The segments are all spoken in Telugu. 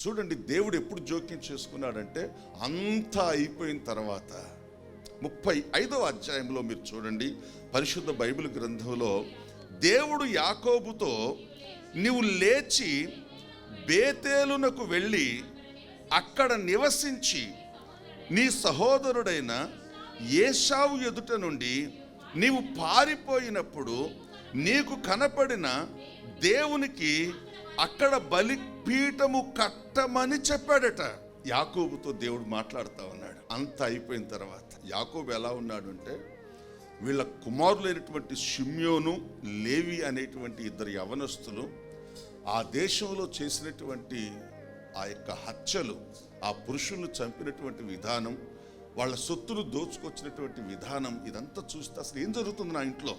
చూడండి దేవుడు ఎప్పుడు జోక్యం చేసుకున్నాడంటే అంతా అయిపోయిన తర్వాత. ముప్పై ఐదవ అధ్యాయంలో మీరు చూడండి పరిశుద్ధ బైబిల్ గ్రంథంలో దేవుడు యాకోబుతో నీవు లేచి బేతేలునకు వెళ్ళి అక్కడ నివసించి నీ సహోదరుడైన ఏషావు ఎదుట నుండి నీవు పారిపోయినప్పుడు నీకు కనపడిన దేవునికి అక్కడ బలిపీఠము కట్టమని చెప్పాడట. యాకోబుతో దేవుడు మాట్లాడుతా ఉన్నాడు. అంత అయిపోయిన తర్వాత యాకోబు ఎలా ఉన్నాడు అంటే వీళ్ళ కుమారులైనటువంటి షిమ్యోను లేవి అనేటువంటి ఇద్దరు యవనస్తులు ఆ దేశంలో చేసినటువంటి ఆ యొక్క హత్యలు ఆ పురుషులను చంపినటువంటి విధానం వాళ్ళ సొత్తులు దోచుకొచ్చినటువంటి విధానం ఇదంతా చూస్తే అసలు ఏం జరుగుతుంది నా ఇంట్లో?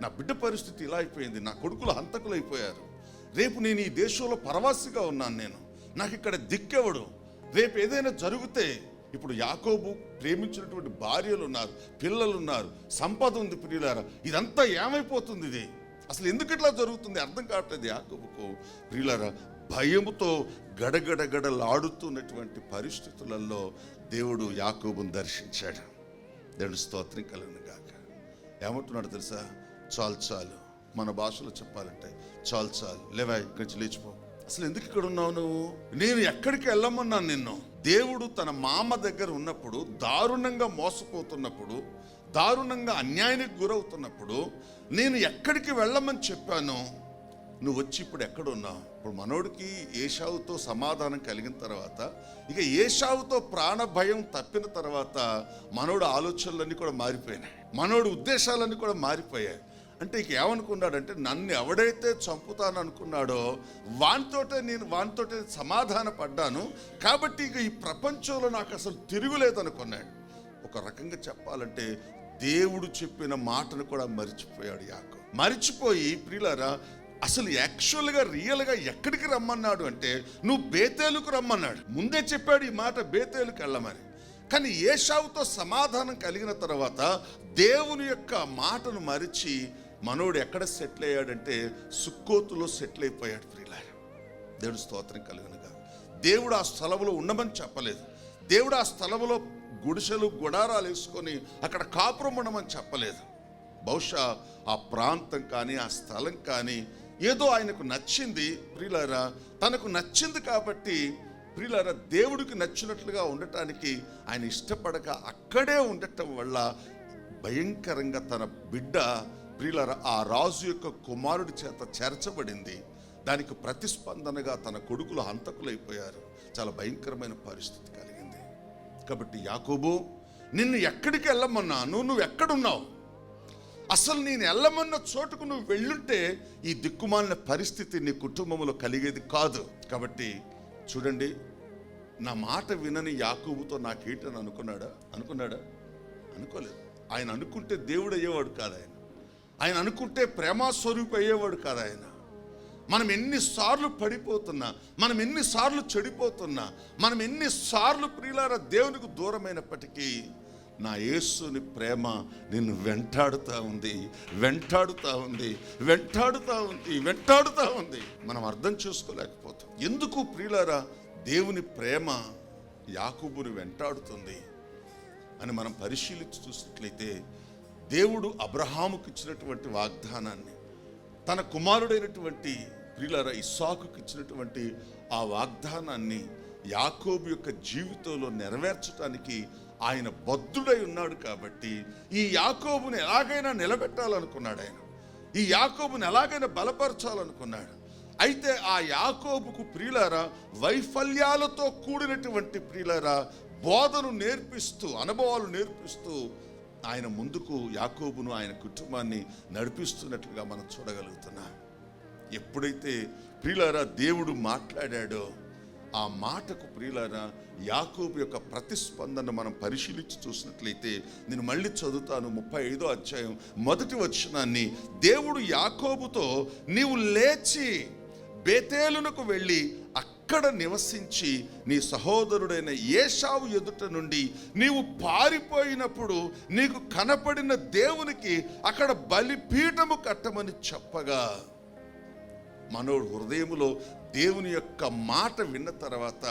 నా బిడ్డ పరిస్థితి ఇలా అయిపోయింది నా కొడుకులు హంతకులు అయిపోయారు రేపు నేను ఈ దేశంలో పరవాసిగా ఉన్నాను నేను. నాకు ఇక్కడ దిక్కెవడు. రేపు ఏదైనా జరిగితే ఇప్పుడు యాకోబు ప్రేమించినటువంటి భార్యలు ఉన్నారు పిల్లలు ఉన్నారు సంపద ఉంది ప్రియులారా. ఇదంతా ఏమైపోతుంది ఇది? అసలు ఎందుకు ఇట్లా జరుగుతుంది? అర్థం కావట్లేదు యాకోబుకు. ప్రియులారా భయముతో గడగడగడలాడుతున్నటువంటి పరిస్థితులలో దేవుడు యాకోబును దర్శించాడు. దేవుడు స్తోత్రం కలిగిన గాక. ఏమంటున్నాడు తెలుసా? చాలు చాలు. మన భాషలో చెప్పాలంటే చాలు చాలు లేవా ఇక్కడి నుంచి లేచిపో. అసలు ఎందుకు ఇక్కడ ఉన్నావు నువ్వు? నేను ఎక్కడికి వెళ్ళమన్నాను నిన్ను? దేవుడు తన మామ దగ్గర ఉన్నప్పుడు దారుణంగా మోసపోతున్నప్పుడు దారుణంగా అన్యాయానికి గురవుతున్నప్పుడు నేను ఎక్కడికి వెళ్ళమని చెప్పాను? నువ్వు వచ్చి ఇప్పుడు ఎక్కడున్నావు ఇప్పుడు మనోడికి ఏషావుతో సమాధానం కలిగిన తర్వాత ఇక ఏషావుతో ప్రాణ భయం తప్పిన తర్వాత మనోడు ఆలోచనలన్నీ కూడా మారిపోయినాయి. మనోడు ఉద్దేశాలన్నీ కూడా మారిపోయాయి. అంటే ఇక ఏమనుకున్నాడంటే నన్ను ఎవడైతే చంపుతాను అనుకున్నాడో వానితోటే నేను వానితోటే సమాధాన పడ్డాను కాబట్టి ఇక ఈ ప్రపంచంలో నాకు అసలు తిరుగులేదనుకున్నాడు. ఒక రకంగా చెప్పాలంటే దేవుడు చెప్పిన మాటను కూడా మరిచిపోయాడు యాకో. మరిచిపోయి ప్రియులారా అసలు యాక్చువల్గా రియల్గా ఎక్కడికి రమ్మన్నాడు అంటే నువ్వు బేతేలుకు రమ్మన్నాడు. ముందే చెప్పాడు ఈ మాట బేతేలుకు వెళ్ళమని. కానీ ఏషావుతో సమాధానం కలిగిన తర్వాత దేవుని యొక్క మాటను మరిచి మనోడు ఎక్కడ సెటిల్ అయ్యాడంటే సుక్కోతులో సెటిల్ అయిపోయాడు ప్రియులార. దేవుడు స్తోత్రం కలుగునుగా. దేవుడు ఆ స్థలంలో ఉండమని చెప్పలేదు. దేవుడు ఆ స్థలంలో గుడిసెలు గుడారాలు వేసుకొని అక్కడ కాపురం ఉండమని చెప్పలేదు. బహుశా ఆ ప్రాంతం కానీ ఆ స్థలం కానీ ఏదో ఆయనకు నచ్చింది ప్రియులారా. తనకు నచ్చింది కాబట్టి ప్రియులారా దేవుడికి నచ్చినట్లుగా ఉండటానికి ఆయన ఇష్టపడక అక్కడే ఉండటం వల్ల భయంకరంగా తన బిడ్డ ప్రియులారా ఆ రాజు యొక్క కుమారుడి చేత చేర్చబడింది. దానికి ప్రతిస్పందనగా తన కొడుకులు హంతకులైపోయారు. చాలా భయంకరమైన పరిస్థితి కలిగింది. కాబట్టి యాకోబు నిన్ను ఎక్కడికి వెళ్ళమన్నాను? నువ్వు ఎక్కడున్నావు? అసలు నేను వెళ్ళమన్న చోటుకు నువ్వు వెళ్ళుంటే ఈ దిక్కుమాలిన పరిస్థితి నీ కుటుంబంలో కలిగేది కాదు. కాబట్టి చూడండి నా మాట వినని యాకూబుతో నాకేంటని అనుకున్నాడా? అనుకున్నాడా? అనుకోలేదు. ఆయన అనుకుంటే దేవుడు అయ్యేవాడు కాదు ఆయన. ఆయన అనుకుంటే ప్రేమాస్వరూపి అయ్యేవాడు కాదు ఆయన. మనం ఎన్నిసార్లు పడిపోతున్నా మనం ఎన్నిసార్లు చెడిపోతున్నా మనం ఎన్నిసార్లు ప్రియులార దేవునికి దూరమైనప్పటికీ నా యేసుని ప్రేమ నిన్ను వెంటాడుతూ ఉంది వెంటాడుతూ ఉంది వెంటాడుతూ ఉంది వెంటాడుతూ ఉంది. మనం అర్థం చేసుకోలేకపోతాం. ఎందుకు ప్రియులారా? దేవుని ప్రేమ యాకుబుని వెంటాడుతుంది అని మనం పరిశీలించి చూసినట్లయితే దేవుడు అబ్రహాముకి ఇచ్చినటువంటి వాగ్దానాన్ని తన కుమారుడైనటువంటి ప్రియులర ఇస్సాకుకి ఇచ్చినటువంటి ఆ వాగ్దానాన్ని యాకోబు యొక్క జీవితంలో నెరవేర్చడానికి ఆయన బద్ధుడై ఉన్నాడు కాబట్టి ఈ యాకోబుని ఎలాగైనా నిలబెట్టాలనుకున్నాడు ఆయన. ఈ యాకోబుని ఎలాగైనా బలపరచాలనుకున్నాడు. అయితే ఆ యాకోబుకు ప్రియులారా వైఫల్యాలతో కూడినటువంటి ప్రియులారా బోధను నేర్పిస్తూ అనుభవాలు నేర్పిస్తూ ఆయన ముందుకు యాకోబును ఆయన కుటుంబాన్ని నడిపిస్తున్నట్లుగా మనం చూడగలుగుతున్నాం. ఎప్పుడైతే ప్రియులారా దేవుడు మాట్లాడాడో ఆ మాటకు ప్రియులారా యాకోబు యొక్క ప్రతిస్పందన మనం పరిశీలించి చూసినట్లయితే నేను మళ్ళీ చదువుతాను ముప్పై ఐదో అధ్యాయం మొదటి వచనాన్ని. దేవుడు యాకోబుతో నీవు లేచి బేతేలునకు వెళ్ళి అక్కడ నివసించి నీ సహోదరుడైన ఏషావు ఎదుట నుండి నీవు పారిపోయినప్పుడు నీకు కనపడిన దేవునికి అక్కడ బలిపీఠము కట్టమని చెప్పగా. మనోడు హృదయములో దేవుని యొక్క మాట విన్న తర్వాత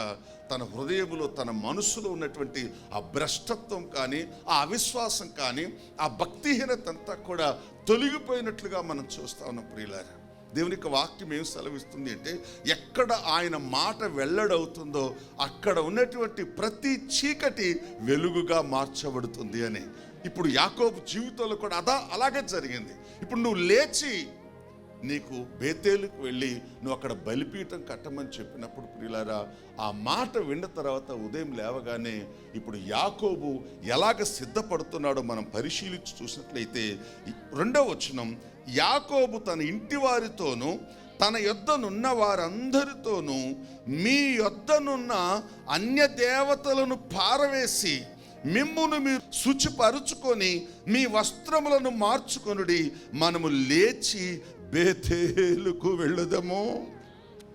తన హృదయములో తన మనసులో ఉన్నటువంటి ఆ భ్రష్టత్వం కానీ ఆ అవిశ్వాసం కానీ ఆ భక్తిహీనత అంతా కూడా తొలగిపోయినట్లుగా మనం చూస్తా ఉన్నాం ప్రియులారా. దేవుని యొక్క వాక్యం ఏం సెలవిస్తుంది అంటే ఎక్కడ ఆయన మాట వెల్లడవుతుందో అక్కడ ఉన్నటువంటి ప్రతి చీకటి వెలుగుగా మార్చబడుతుంది అని. ఇప్పుడు యాకోబు జీవితంలో కూడా అదా అలాగే జరిగింది. ఇప్పుడు నువ్వు లేచి నీకు బేతేలుకు వెళ్ళి నువ్వు అక్కడ బలిపీఠం కట్టమని చెప్పినప్పుడు ప్రియులారా ఆ మాట విన్న తర్వాత ఉదయం లేవగానే ఇప్పుడు యాకోబు ఎలాగ సిద్ధపడుతున్నాడో మనం పరిశీలించి చూసినట్లయితే రెండవ వచనం యాకోబు తన ఇంటి వారితోనూ తన యొద్దనున్న వారందరితోనూ మీ యొద్దనున్న అన్య దేవతలను పారవేసి మిమ్మును మీరు శుచిపరుచుకొని మీ వస్త్రములను మార్చుకొనుడి మనము లేచి బేతేలుకు వెళ్ళదము.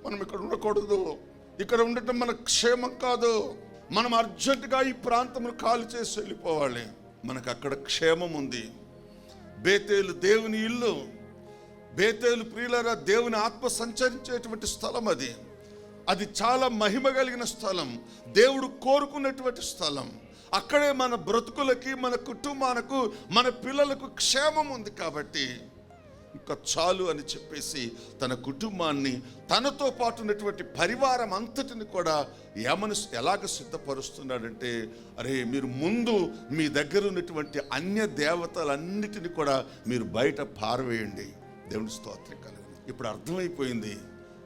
మనం ఇక్కడ ఉండకూడదు. ఇక్కడ ఉండటం మన క్షేమం కాదు. మనం అర్జెంటుగా ఈ ప్రాంతంలో ఖాళీ చేసి వెళ్ళిపోవాలి. మనకు అక్కడ క్షేమం ఉంది. బేతేలు దేవుని ఇల్లు. బేతేలు ప్రియులరా దేవుని ఆత్మ సంచరించేటువంటి స్థలం అది. అది చాలా మహిమ కలిగిన స్థలం. దేవుడు కోరుకున్నటువంటి స్థలం. అక్కడే మన బ్రతుకులకి మన కుటుంబానికి మన పిల్లలకు క్షేమం ఉంది కాబట్టి ఇంకా చాలు అని చెప్పేసి తన కుటుంబాన్ని తనతో పాటు ఉన్నటువంటి పరివారం అంతటిని కూడా ఏమని ఎలాగ సిద్ధపరుస్తున్నాడంటే అరే మీరు ముందు మీ దగ్గర ఉన్నటువంటి అన్య దేవతలన్నిటిని కూడా మీరు బయట పారవేయండి. దేవుని స్తోత్రం కలుగును. ఇప్పుడు అర్థమైపోయింది.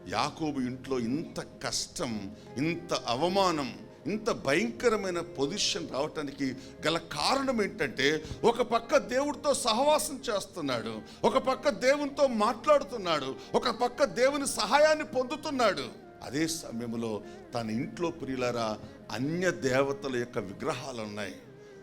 యాకోబు ఇంట్లో ఇంత కష్టం ఇంత అవమానం ఇంత భయంకరమైన పొజిషన్ రావటానికి గల కారణం ఏంటంటే ఒక పక్క దేవుడితో సహవాసం చేస్తున్నాడు ఒక పక్క దేవునితో మాట్లాడుతున్నాడు ఒక పక్క దేవుని సహాయాన్ని పొందుతున్నాడు. అదే సమయంలో తన ఇంట్లో ప్రియులారా అన్య దేవతల యొక్క విగ్రహాలు ఉన్నాయి.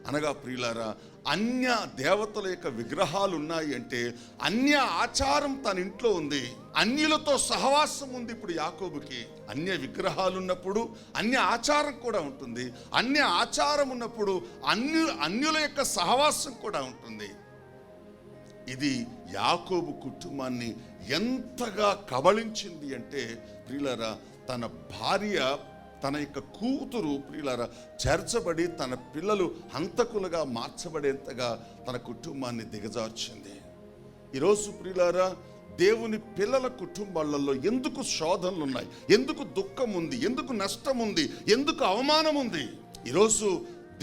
అనగా ప్రియులారా అన్య దేవతల యొక్క విగ్రహాలు ఉన్నాయి అంటే అన్య ఆచారం తన ఇంట్లో ఉంది. అన్యులతో సహవాసం ఉంది ఇప్పుడు యాకోబుకి. అన్య విగ్రహాలు ఉన్నప్పుడు అన్య ఆచారం కూడా ఉంటుంది. అన్య ఆచారం ఉన్నప్పుడు అన్యు అన్యుల యొక్క సహవాసం కూడా ఉంటుంది. ఇది యాకోబు కుటుంబాన్ని ఎంతగా కబళించింది అంటే ప్రియులరా తన భార్య తన యొక్క కూతురు ప్రియులారా చేర్చబడి తన పిల్లలు హంతకులుగా మార్చబడేంతగా తన కుటుంబాన్ని దిగజార్చింది. ఈరోజు ప్రియులారా దేవుని పిల్లల కుటుంబాలలో ఎందుకు శోధనలు ఉన్నాయి ఎందుకు దుఃఖం ఉంది ఎందుకు నష్టం ఉంది ఎందుకు అవమానం ఉంది ఈరోజు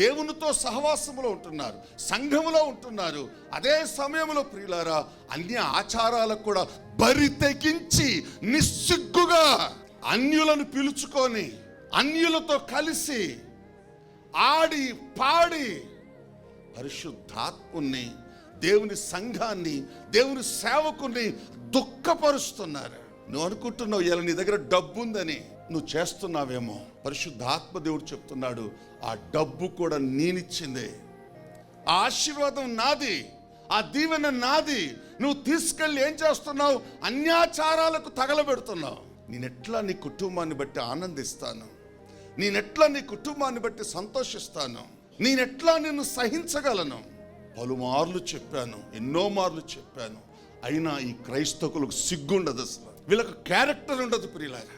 దేవునితో సహవాసములో ఉంటున్నారు సంఘములో ఉంటున్నారు. అదే సమయంలో ప్రియులారా అన్య ఆచారాలకు కూడా బరి తెగించి నిస్సిగ్గుగా అన్యులను పిలుచుకొని అన్యులతో కలిసి ఆడి పాడి పరిశుద్ధాత్ముని దేవుని సంఘాన్ని దేవుని సేవకుని దుఃఖపరుస్తున్నారు. నువ్వు అనుకుంటున్నావు ఇలా నీ దగ్గర డబ్బు ఉందని నువ్వు చేస్తున్నావేమో. పరిశుద్ధాత్మ దేవుడు చెప్తున్నాడు ఆ డబ్బు కూడా నేనిచ్చిందే. ఆ ఆశీర్వాదం నాది ఆ దీవెన నాది. నువ్వు తీసుకెళ్ళి ఏం చేస్తున్నావు? అన్యాచారాలకు తగలబెడుతున్నావు. నేనెట్లా నీ కుటుంబాన్ని బట్టి ఆనందిస్తాను? నేనెట్లా నీ కుటుంబాన్ని బట్టి సంతోషిస్తాను? నేనెట్లా నిన్ను సహించగలను? పలుమార్లు చెప్పాను ఎన్నో మార్లు చెప్పాను. అయినా ఈ క్రైస్తవులకు సిగ్గుండదు అసలు. వీళ్ళకు క్యారెక్టర్ ఉండదు ప్రియులారా.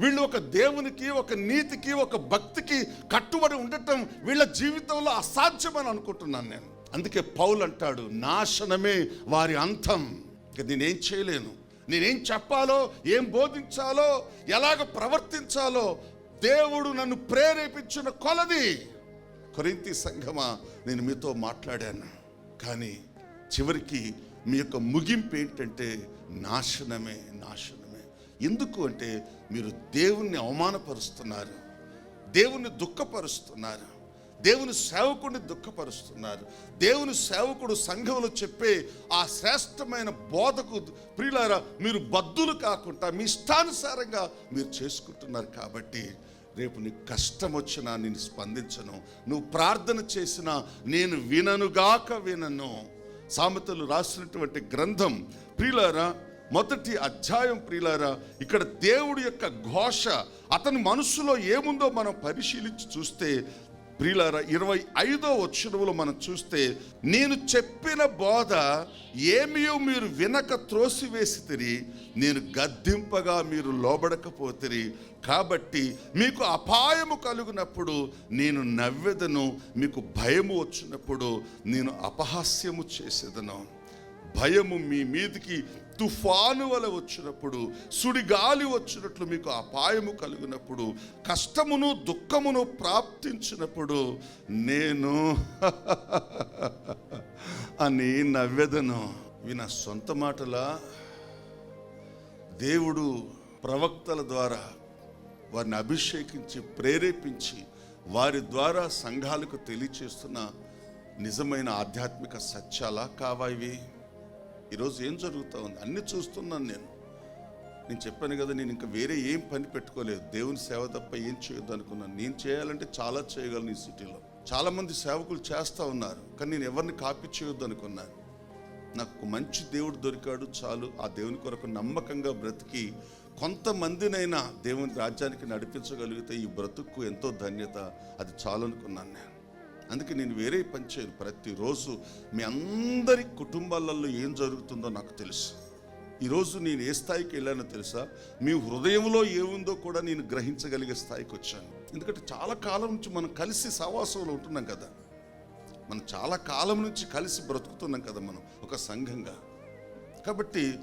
వీళ్ళు ఒక దేవునికి ఒక నీతికి ఒక భక్తికి కట్టుబడి ఉండటం వీళ్ళ జీవితంలో అసాధ్యమని అనుకుంటున్నాను నేను. అందుకే పౌలు అంటాడు నాశనమే వారి అంతం. ఇక నేనేం చేయలేను. నేనేం చెప్పాలో ఏం బోధించాలో ఎలాగ ప్రవర్తించాలో దేవుడు నన్ను ప్రేరేపించిన కొలది. కొరింతి సంఘమా నేను మీతో మాట్లాడాను. కానీ చివరికి మీ యొక్క ముగింపు ఏంటంటే నాశనమే నాశనమే. ఎందుకు అంటే మీరు దేవుణ్ణి అవమానపరుస్తున్నారు. దేవుణ్ణి దుఃఖపరుస్తున్నారు. దేవుని సేవకుడిని దుఃఖపరుస్తున్నారు. దేవుని సేవకుడు సంఘంలో చెప్పే ఆ శ్రేష్టమైన బోధకు ప్రియులారా మీరు బద్దులు కాకుండా మీ ఇష్టానుసారంగా మీరు చేసుకుంటున్నారు కాబట్టి రేపు నీకు కష్టం వచ్చినా నేను స్పందించను. నువ్వు ప్రార్థన చేసినా నేను విననుగాక వినను. సామెతలు రాసినటువంటి గ్రంథం ప్రియులారా మొదటి అధ్యాయం ప్రియులారా ఇక్కడ దేవుడి యొక్క ఘోష అతని మనసులో ఏముందో మనం పరిశీలించి చూస్తే ప్రియులారా ఇరవై ఐదో వచ్చినములో మనం చూస్తే నేను చెప్పిన బోధ ఏమియో మీరు వినక త్రోసివేసి నేను గద్దింపగా మీరు లోబడకపోతిరి. కాబట్టి మీకు అపాయము కలుగునప్పుడు నేను నవ్వెదను మీకు భయము వచ్చినప్పుడు నేను అపహాస్యము చేసేదను. భయము మీ మీదికి తుఫాను వల వచ్చినప్పుడు సుడిగాలి వచ్చినట్లు మీకు అపాయము కలిగినప్పుడు కష్టమును దుఃఖమును ప్రాప్తించినప్పుడు నేను అని నవ్వెదను. ఇవి నా సొంత మాటలా? దేవుడు ప్రవక్తల ద్వారా వారిని అభిషేకించి ప్రేరేపించి వారి ద్వారా సంఘాలకు తెలియచేస్తున్న నిజమైన ఆధ్యాత్మిక సత్యాలా కావా ఇవి? ఈరోజు ఏం జరుగుతూ ఉంది? అన్ని చూస్తున్నాను నేను. నేను చెప్పాను కదా నేను ఇంకా వేరే ఏం పని పెట్టుకోలేదు. దేవుని సేవ తప్ప ఏం చేయొద్దు అనుకున్నాను. నేను చేయాలంటే చాలా చేయగలను ఈ సిటీలో. చాలామంది సేవకులు చేస్తూ ఉన్నారు కానీ నేను ఎవరిని కాపీ చేయొద్దు అనుకున్నాను. నాకు మంచి దేవుడు దొరికాడు చాలు. ఆ దేవుని కొరకు నమ్మకంగా బ్రతికి కొంతమందినైనా దేవుని రాజ్యానికి నడిపించగలిగితే ఈ బ్రతుకు ఎంతో ధన్యత. అది చాలనుకున్నాను నేను. అందుకే నేను వేరే పని చేయను. ప్రతిరోజు మీ అందరి కుటుంబాలలో ఏం జరుగుతుందో నాకు తెలుసు. ఈరోజు నేను ఏ స్థాయికి వెళ్ళానో తెలుసా? మీ హృదయంలో ఏముందో కూడా నేను గ్రహించగలిగే స్థాయికి వచ్చాను. ఎందుకంటే చాలా కాలం నుంచి మనం కలిసి సవాసంలో ఉంటున్నాం కదా. మనం చాలా కాలం నుంచి కలిసి బ్రతుకుతున్నాం కదా మనం ఒక సంఘంగా. కాబట్టి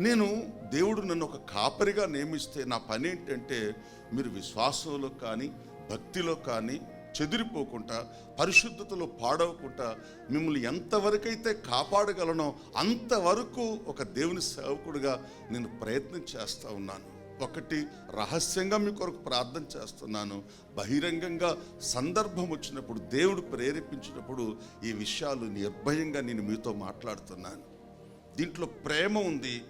నేను దేవుడు నన్ను ఒక కాపరిగా నియమిస్తే నా పని ఏంటంటే మీరు విశ్వాసంలో కానీ భక్తిలో కానీ చెదిరిపోకుండా పరిశుద్ధతలో పాడవకుండా మిమ్మల్ని ఎంతవరకైతే కాపాడగలనో అంతవరకు ఒక దేవుని సేవకుడిగా నేను ప్రయత్నం చేస్తూ ఉన్నాను. ఒకటి రహస్యంగా మీ కొరకు ప్రార్థన చేస్తున్నాను. బహిరంగంగా సందర్భం వచ్చినప్పుడు దేవుడు ప్రేరేపించినప్పుడు ఈ విషయాలు నిర్భయంగా నేను మీతో మాట్లాడుతున్నాను. దీంట్లో ప్రేమ ఉంది.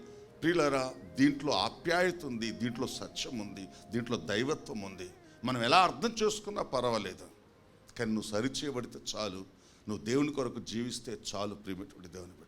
ప్రియులరా దీంట్లో ఆప్యాయత ఉంది. దీంట్లో సత్యం ఉంది. దీంట్లో దైవత్వం ఉంది. మనం ఎలా అర్థం చేసుకున్నా పర్వాలేదు. కానీ నువ్వు సరిచేయబడితే చాలు. నువ్వు దేవుని కొరకు జీవిస్తే చాలు ప్రియమిటువంటి దేవుని బిడ్డ.